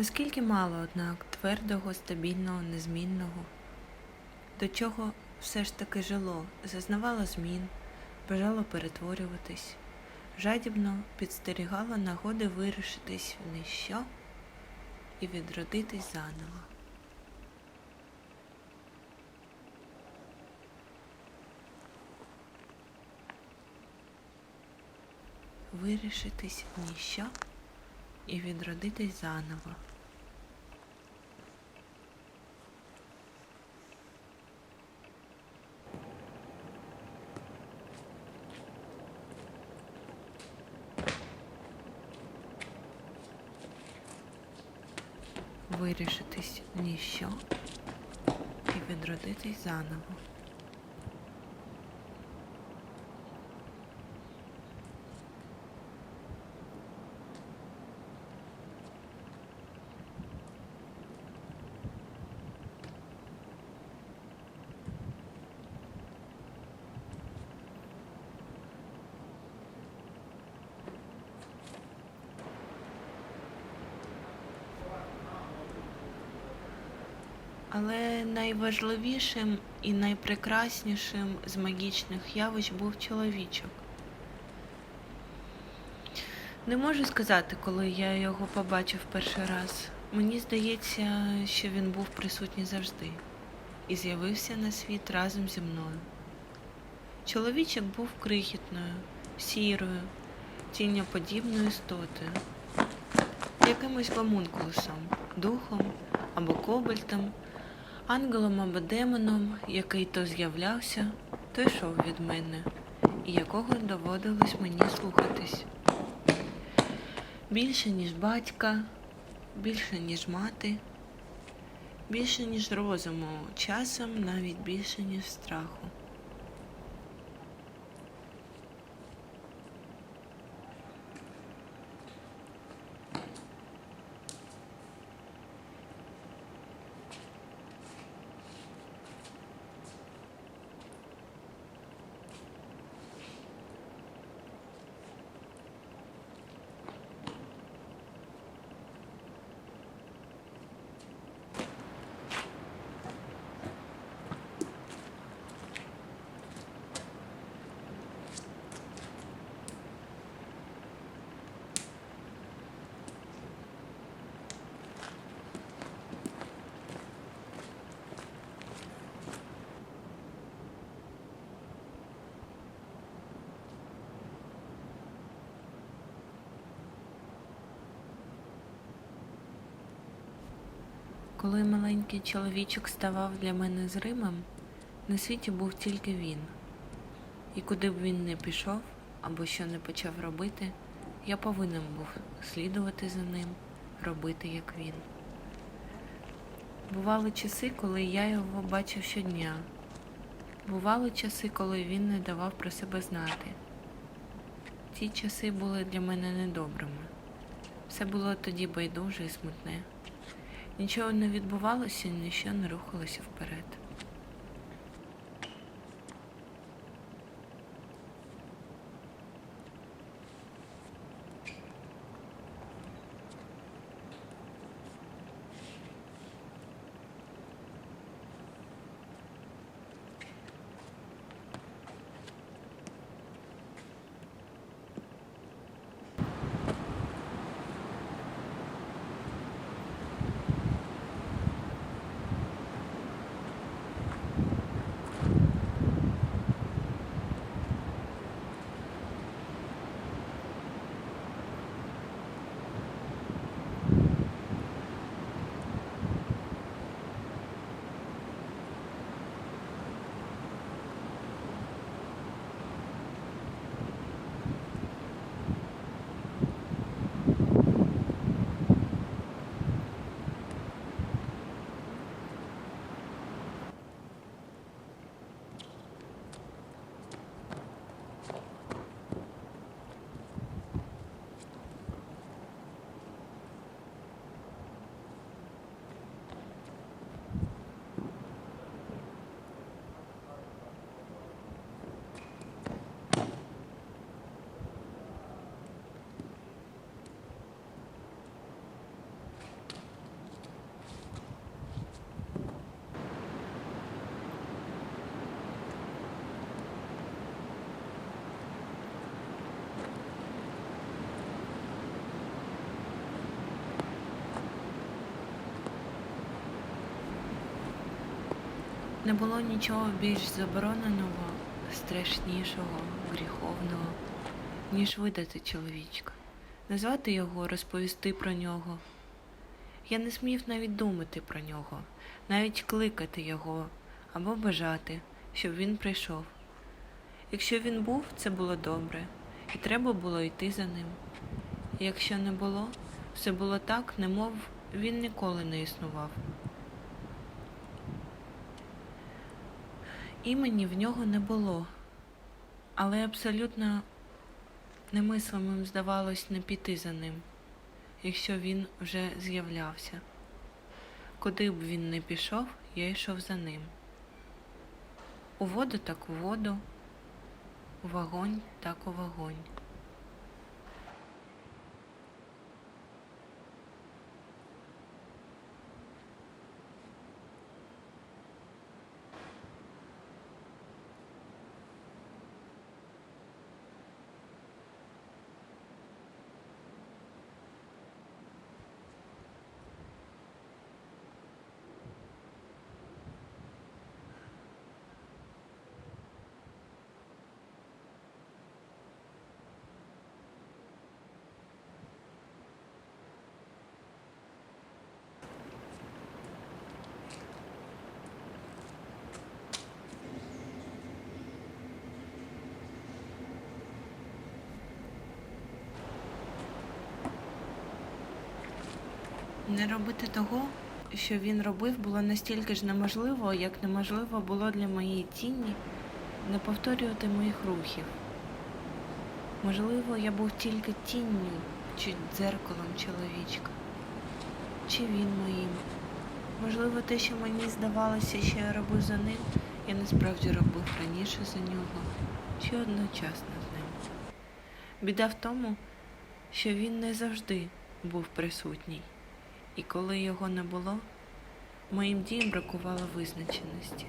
Наскільки мало, однак, твердого, стабільного, незмінного, до чого все ж таки жило, зазнавало змін, бажало перетворюватись, жадібно підстерігало нагоди вирішитись в ніщо і відродитись заново. Вирішитись в ніщо і відродитись заново. Вирішитись ніщо і відродитись заново. Але найважливішим і найпрекраснішим з магічних явищ був чоловічок. Не можу сказати, коли я його побачив перший раз. Мені здається, що він був присутній завжди і з'явився на світ разом зі мною. Чоловічок був крихітною, сірою, тінноподібною істотою, якимось гомункулусом, духом або кобальтом, ангелом або демоном, який то з'являвся, то йшов від мене, і якого доводилось мені слухатись. Більше, ніж батька, більше, ніж мати, більше, ніж розуму, часом навіть більше, ніж страху. Коли маленький чоловічок ставав для мене зримим, на світі був тільки він. І куди б він не пішов або що не почав робити, я повинен був слідувати за ним, робити як він. Бували часи, коли я його бачив щодня. Бували часи, коли він не давав про себе знати. Ті часи були для мене недобрими. Все було тоді байдуже і смутне. Нічого не відбувалося, ніщо не рухалося вперед. Не було нічого більш забороненого, страшнішого, гріховного, ніж видати чоловічка, назвати його, розповісти про нього. Я не смів навіть думати про нього, навіть кликати його або бажати, щоб він прийшов. Якщо він був, це було добре, і треба було йти за ним. Якщо не було, все було так, немов він ніколи не існував. Імені в нього не було, але абсолютно немислимим здавалось не піти за ним, якщо він вже з'являвся. Куди б він не пішов, я йшов за ним. У воду так у воду, у вогонь так у вогонь. Не робити того, що він робив, було настільки ж неможливо, як неможливо було для моєї тіні не повторювати моїх рухів. Можливо, я був тільки тінню чи дзеркалом чоловічка, чи він моїм. Можливо, те, що мені здавалося, що я робив за ним, я насправді робив раніше за нього, чи одночасно з ним. Біда в тому, що він не завжди був присутній. І коли його не було, моїм діям бракувало визначеності.